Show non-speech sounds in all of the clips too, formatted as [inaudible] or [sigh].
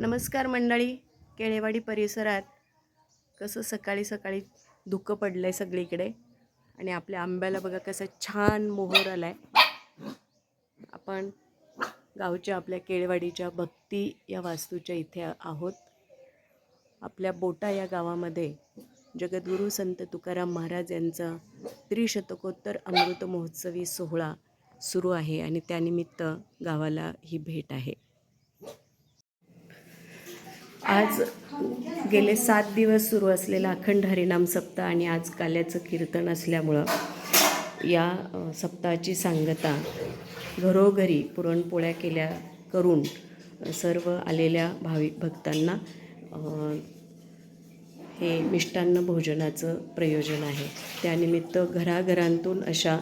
नमस्कार मंडळी केळेवाडी परिसरात कसं सकाळी सकाळी धुकं पडलं आहे सगळीकडे आणि आपल्या आंब्याला बघा कसं छान मोहर आला आहे आपण गावच्या आपल्या केळेवाडीच्या भक्ती या वास्तूच्या इथे आहोत. आपल्या बोटा या गावामध्ये जगद्गुरू संत तुकाराम महाराज यांचा त्रिशतकोत्तर अमृत महोत्सवी सोहळा सुरू आहे आणि त्यानिमित्त गावाला ही भेट आहे. आज गेले सात दिवस सुरू असलेला अखंड हरिनाम सप्ताह आणि आज काल्याचं कीर्तन असल्यामुळं या सप्ताहाची सांगता घरोघरी पुरणपोळ्या केल्या करून सर्व आलेल्या भाविक भक्तांना हे मिष्टान्न भोजनाचं प्रयोजन आहे. त्यानिमित्त घराघरांतून अशा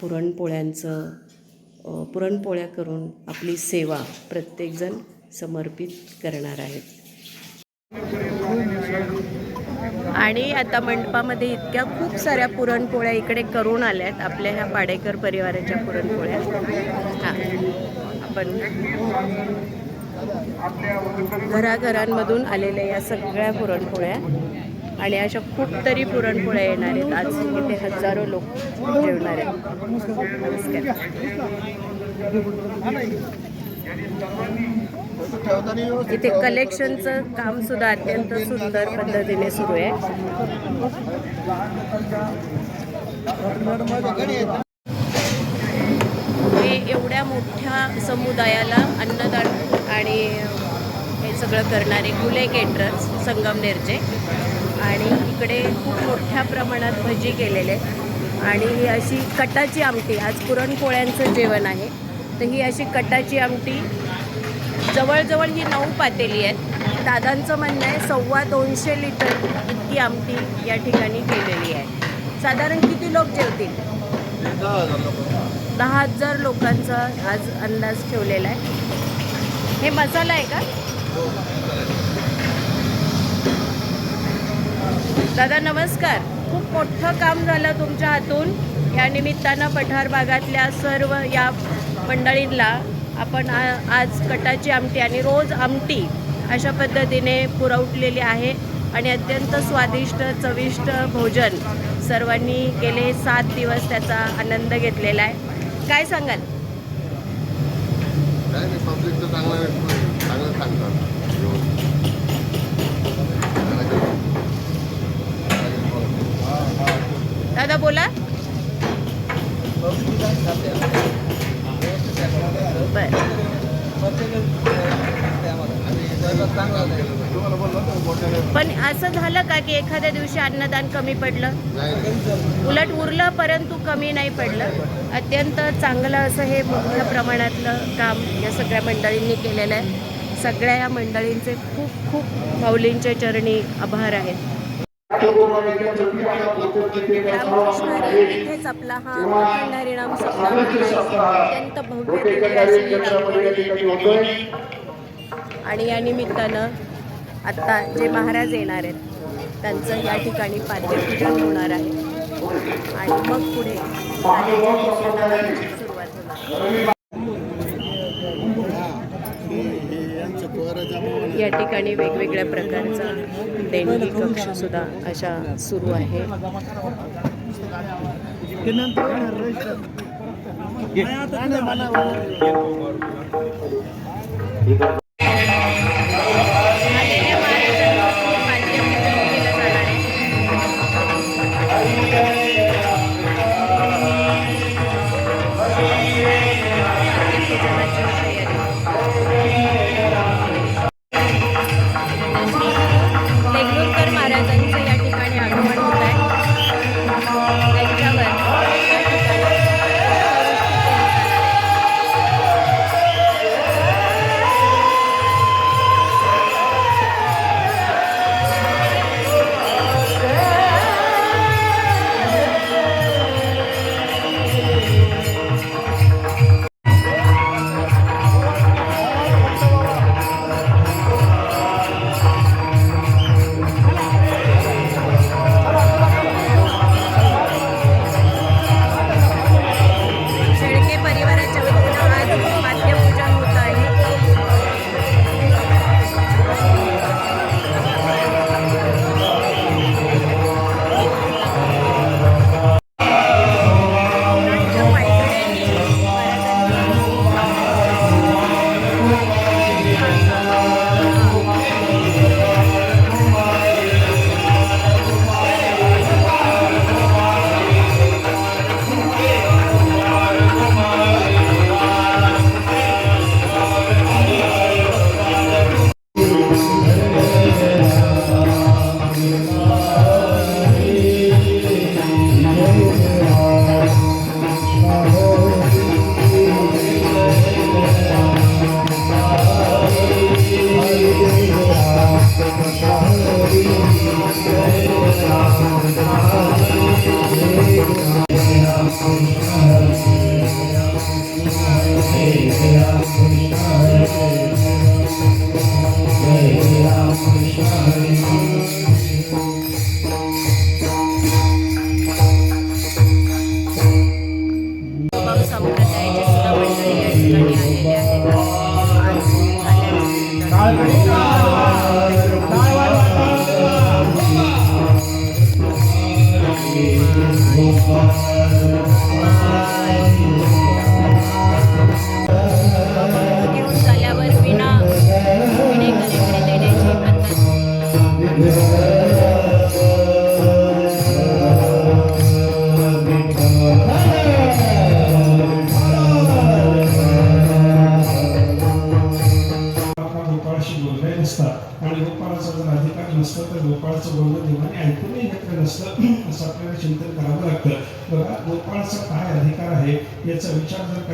पुरणपोळ्यांचं पुरणपोळ्या करून आपली सेवा प्रत्येकजण समर्पित करणार आहेत. आणि आता मंडपामध्ये इतक्या खूप साऱ्या पुरणपोळ्या इकडे करून आल्यात. आपल्या ह्या पाडेकर परिवाराच्या पुरणपोळ्या. हां. आपण घराघरांमधून आलेल्या या सगळ्या पुरणपोळ्या आणि अशा खूप तरी पुरणपोळ्या येणार आहेत. आज इथे हजारो लोक जेवणार आहेत. नमस्कार. इथे कलेक्शनचं काम सुद्धा अत्यंत सुंदर पद्धतीने सुरू आहे. हे एवढ्या मोठ्या समुदायाला अन्नदान आणि हे सगळं करणारे गुले केटरर्स संगमनेरचे आणि इकडे खूप मोठ्या प्रमाणात भजी केलेले. आणि ही अशी कटाची आमटी आज पुरणपोळ्यांचं जेवण आहे. तर ही अशी कटाची आमटी जवळजवळ ही नऊ पातेली आहेत. दादांचं म्हणणं आहे सव्वा दोनशे लिटर इतकी आमटी या ठिकाणी केलेली आहे. साधारण किती लोक जेवतील? दहा हजार लोकांचा आज अंदाज ठेवलेला आहे. हे मसाला आहे का? दादा नमस्कार. खूप मोठं काम झालं तुमच्या हातून. या निमित्तानं पठार भागातल्या सर्व या मंडळींना आपण आ- आज कटाची आमटी आणि रोज आमटी अशा पद्धतीने पुरवठलेली आहे आणि अत्यंत स्वादिष्ट चविष्ट भोजन सर्वांनी गेले सात दिवस त्याचा आनंद घेतलेला आहे. काय सांगाल? काय नाही पब्लिक तर चांगलं चांगलं सांगतात. दादा बोला. पण असं झालं का की एखाद्या दिवशी अन्नदान कमी पडलं? उलट उरलं परंतु कमी नाही पडलं? अत्यंत चांगलं असं हे मोठ्या प्रमाणातलं काम या सगळ्या मंडळींनी केलेलं आहे. सगळ्या या मंडळींचे खूप खूप माऊलींच्या चरणी आभार आहेत. इथेच आपला हा अखंड अत्यंत भव्य आणि या निमित्तानं आत्ता जे महाराज येणार आहेत त्यांचं या ठिकाणी पाद्यपूजन होणार आहे. आणि मग पुढे सुरुवात होणार या ठिकाणी वेगवेगळ्या प्रकारचा देणगी कक्ष सुद्धा अशा सुरू आहे. आलेल्या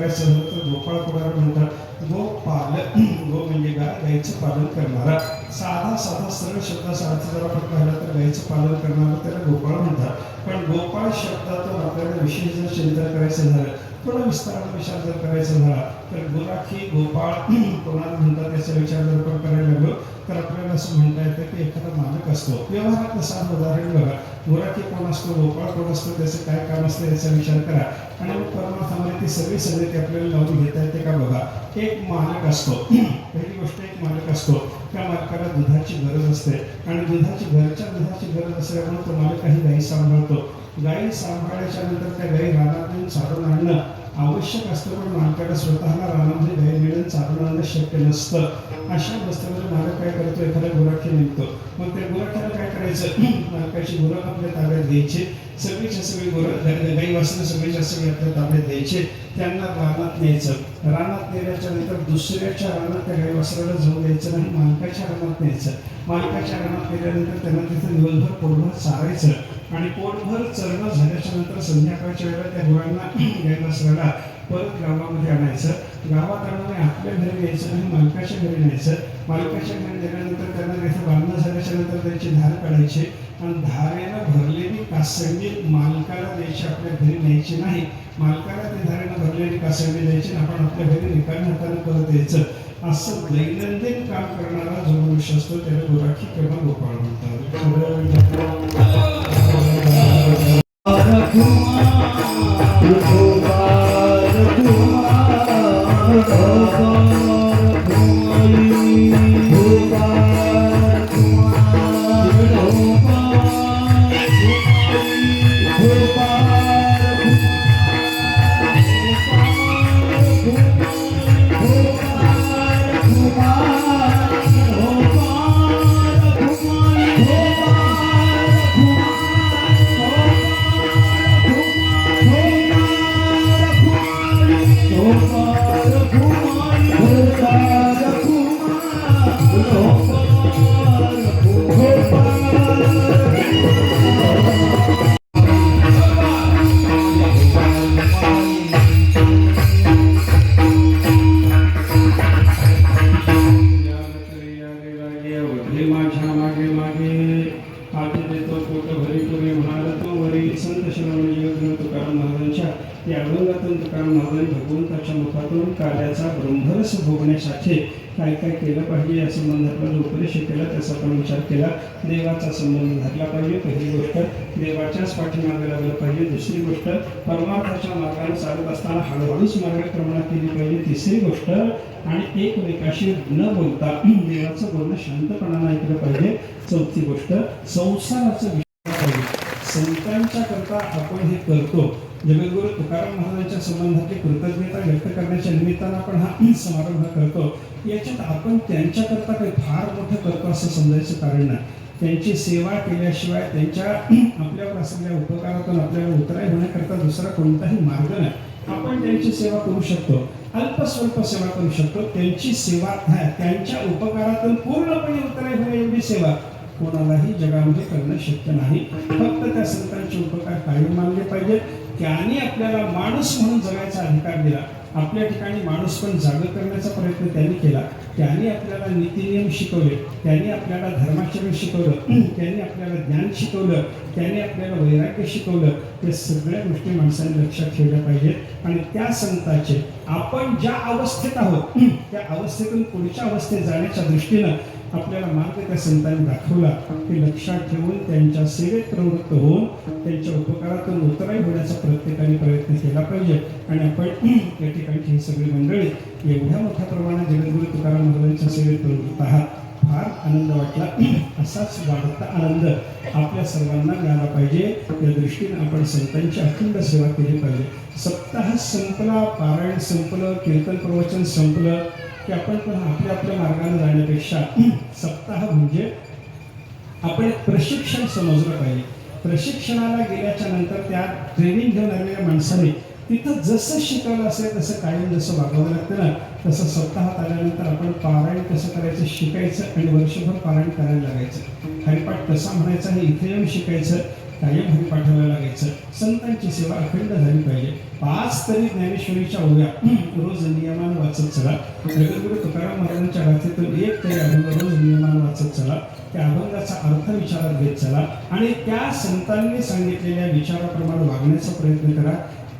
विचार गायचं पालन करणारा त्याला गोपाळ म्हणतात. पण गोपाळ शब्दातून आपल्याला विशेष जर चिंतन करायचं झालं थोडा विस्ताराने विचार जर करायचा झाला, तर गुराखी गोपाळ [clears throat] कोणाला म्हणतात याचा विचार जर आपण करायला लागलो, तर आपल्याला असं म्हणता येतं की एखादा मालक असतो. व्यवहारात साधं उदाहरण बघा. गुराखी कोण असतो, गोपाळ कोण असतो, त्याचं काय काम असतं याचा विचार करा. आणि मग परमार्थामध्ये ती सगळी सगळी ती आपल्याला लावून घेता येते का बघा. एक मालक असतो. [clears throat] पहिली गोष्ट, एक मालक असतो. त्या मालकाला दुधाची गरज असते. आणि दुधाची घरच्या दुधाची गरज असल्यामुळे तो मालक काही गायी सांभाळतो. गायी सांभाळल्याच्या नंतर त्या गायी रानातून चालून आणणं आवश्यक असतं पण मालकाला स्वतःला रानामध्ये गायी मिळून चालून आणणं शक्य नसतं. अशा अवस्थेमध्ये मालक काय करतो? एखाद्या गुराखी निघतो मग त्या गुराख्याला करायचं मालकाची गुरं आपल्या ताब्यात घ्यायचे. सगळीच्या सगळी गुरं गाई वासनं सगळीच्या सगळी आपल्या ताब्यात द्यायचे त्यांना रानात न्यायचं. रानात नेल्याच्या नंतर दुसऱ्याच्या रानात त्या गाई वासराला जाऊ द्यायचं नाही मालकाच्या रानात न्यायचं. मालकाच्या रानात गेल्यानंतर त्यांना तिथं दिवसभर पोटभर चारायचं. आणि पोटभर चरणं झाल्याच्यानंतर संध्याकाळच्या वेळेला त्या गुरांना [clears throat] गाई वासराला परत गावामध्ये आणायचं. गावात आणून आपल्या घरी न्यायचं आणि मालकाच्या घरी न्यायचं. मालकाच्या झाल्यानंतर त्यांना तिथं बांधणं झाल्याच्यानंतर त्यांची धार काढायची. आणि धारेनं भरलेली कासंडी मालकाला द्यायची आपल्या घरी न्यायची नाही. मालकाला ते धारेनं भरलेली कासंडी द्यायची आपण आपल्या घरी रिकामी हाताने परत यायचं. असं दैनंदिन काम करणारा जो मनुष्य असतो त्याला गुराखी किंवा गोपाळ म्हणतात. तुकाराम या अभंगातून तुकाराम महाराज भगवंताच्या मुखातून कार्याचा ब्रह्मरस भोगण्यासाठी काय काय केलं पाहिजे या संबंधातला जो उपदेश केला त्याचा आपण विचार केला. देवाचा संबंध धरला पाहिजे पहिली गोष्ट. देवाच्याच पाठीमागे लागलं पाहिजे दुसरी गोष्ट परमार्थाच्या मार्गाने चालत असताना हळूहळूच मार्गक्रमणा केली पाहिजे. तिसरी गोष्ट आणि एकमेकाशी न बोलता देवाचं बोलणं शांतपणानं ऐकलं पाहिजे. चौथी गोष्ट संसाराचं विषय पाहिजे. संतांच्या करता आपण हे करतो. जगद्गुरु तुकाराम महाराजांच्या संबंधातली कृतज्ञता व्यक्त करण्याच्या निमित्तानं आपण हा समारंभ करतो. याच्यात आपण त्यांच्याकरता काही फार मोठं करतो असं समजायचं कारण नाही. त्यांची सेवा केल्याशिवाय त्यांच्या [clears throat] आपल्यावर असलेल्या उपकारातून आपल्याला उतराय होण्याकरता दुसरा कोणताही मार्ग नाही. आपण त्यांची सेवा करू शकतो. अल्पस्वल्प सेवा करू शकतो. त्यांची सेवा त्यांच्या उपकारातून पूर्णपणे उतराय होण्या एवढी सेवा कोणालाही जगामध्ये करणं शक्य नाही. फक्त त्या संतांचे उपकार कायम मानले पाहिजेत. त्याने आपल्याला माणूस म्हणून जगायचा अधिकार दिला. आपल्या ठिकाणी माणूस पण जागं करण्याचा प्रयत्न त्यांनी केला. त्यांनी आपल्याला नीतिनियम शिकवले. त्यांनी आपल्याला धर्माचरण शिकवलं. त्यांनी आपल्याला ज्ञान शिकवलं. त्यांनी आपल्याला वैराग्य शिकवलं. या सगळ्या गोष्टी माणसाने लक्षात ठेवल्या पाहिजेत. आणि त्या संताचे आपण ज्या अवस्थेत आहोत त्या अवस्थेतून पुढच्या अवस्थेत जाण्याच्या दृष्टीनं आपल्याला मार्ग त्या संतांनी दाखवला ते लक्षात ठेवून त्यांच्या सेवेत प्रवृत्त होऊन त्यांच्या उपकारातून उतराई होण्याचा प्रत्येकाने प्रयत्न केला पाहिजे. आणि आपण [clears throat] या ठिकाणची ही सगळी मंडळी एवढ्या मोठ्या प्रमाणात जगद्गुरु तुकाराम महाराजांच्या सेवेत प्रवृत्त आहात. फार आनंद वाटला. [clears throat] असाच वाढता आनंद आपल्या सर्वांना मिळाला पाहिजे. या दृष्टीने आपण संतांची अखंड सेवा केली पाहिजे. सप्ताह संपला पारायण संपलं कीर्तन प्रवचन संपलं. की आपण पण आपल्या आपल्या मार्गाने जाण्यापेक्षा [clears throat] सप्ताह म्हणजे आपण एक प्रशिक्षण समजलं पाहिजे. प्रशिक्षणाला गेल्याच्यानंतर त्या ट्रेनिंग घेऊन आलेल्या माणसाने तिथं जसं शिकवलं असेल तसं कायम जसं वागावं लागतं ना तसं सप्ताहात आल्यानंतर आपण पारायण कसं करायचं शिकायचं आणि वर्षभर पारायण करायला लागायचं. हरिपाठ कसा म्हणायचा हे इथे येऊन शिकायचं. कायम पाठवायला लागायचं. संतांची सेवा अखंड झाली पाहिजे. पाच तरी ज्ञानेश्वरीच्या ओव्या रोज नियमानं वाचत चला. जगद्गुरु तुकाराम महाराजांच्या गाथेतून एक तरी अभंग रोज नियमानं वाचत चला. त्या अभंगाचा अर्थ विचारात घेत चला. आणि त्या संतांनी सांगितलेल्या विचाराप्रमाणे वागण्याचा प्रयत्न करा.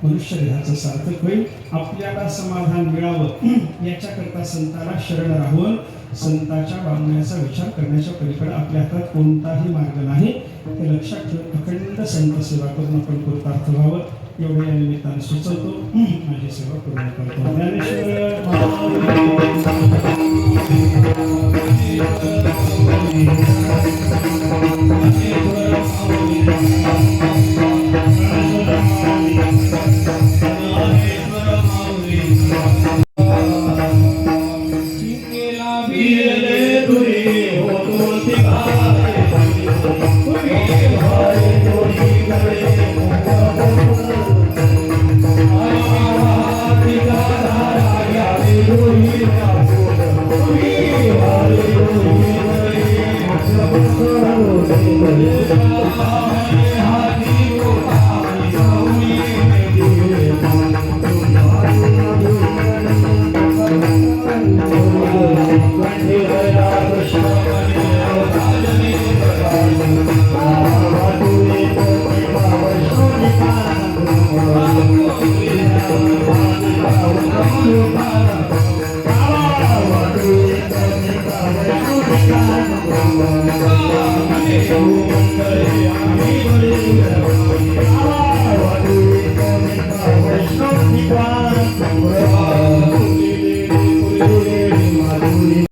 मनुष्य देहाचं सार्थक होईल. आपल्याला समाधान मिळावं. [clears throat] याच्याकरता संताला शरण राहून संताच्या वागण्याचा विचार करण्याच्या पलीकडे आपल्या हातात कोणताही मार्ग नाही. ते लक्षात ठेवून अखंड संत सेवा करून आपण कृतार्थ व्हावं. एवढे या निमित्ताने सुचवतो. [clears throat] माझी सेवा पूर्ण करतो. ज्ञानेश्वर महाराज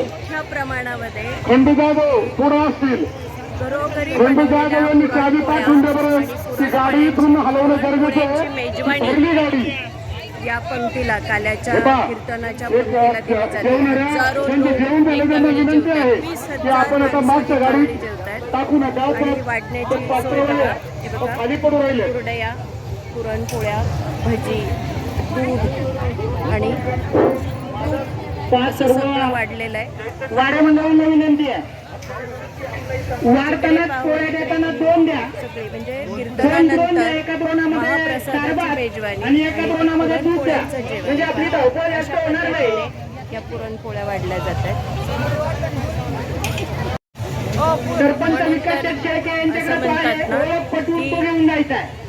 मोठ्या प्रमाणामध्ये पुढे असतील. घरोघरी मेजवानी या पंक्तीला काल्याच्या कीर्तनाच्या पंक्तीला दिली जाते. हजारो जेवतात. वाटण्याची सोय. हे कुरडया पुरणपोळ्या भजी दूध आणि सर्व वाढलेलं आहे. वाड्या मंडळांना विनंती आहे. वाढताना पोळ्या देताना दोन द्या. म्हणजे कीर्तनानंतर एका द्रोणामध्ये मेजवानी आणि एका द्रोणामध्ये दूध द्या. म्हणजे आपली धावपळ जास्त होणार नाही. या पुरणपोळ्या वाढल्या जातात सरपंच विकास शेटके यांच्याकडे पटवून घेऊन जायचा आहे.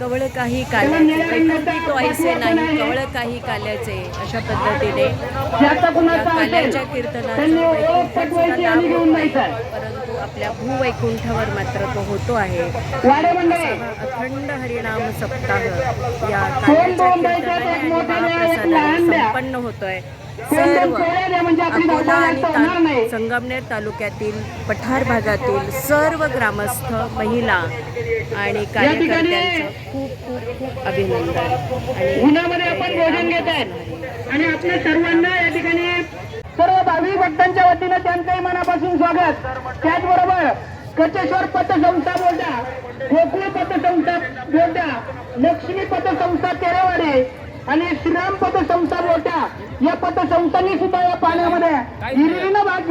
कवळ काही काल्याचे ऐसे नाही कवळ काही काल्याचे अशा पद्धतीने. काल्याच्या कीर्तनाचं परंतु आपल्या भूवैकुंठावर मात्र तो होतो आहे. अखंड हरिनाम सप्ताह या काल्याच्या कीर्तनाने आणि महाप्रसादाने संपन्न होतोय. सर्व म्हणजे अकोला आणि ता- संगमनेर तालुक्यातील पठार भागातील सर्व ग्रामस्थ महिला आणि कार्यकर्त्यांचं खूप खूप खूप अभिनंदन आणि उन्हामध्ये आपण भोजन घेत आहेत आणि आपल्या सर्वांना या ठिकाणी सर्व भावी भक्तांच्या वतीनं त्यांचंही मनापासून स्वागत. त्याचबरोबर कचेश्वर पतसंस्था बोलता गोकुळ पतसंस्था बोलता लक्ष्मी पतसंस्था तेरेवाडे आणि श्रीराम पतसंस्था बोलता या पतसंस्थांनी सुद्धा या पाण्यामध्ये हिरिरीनं भाग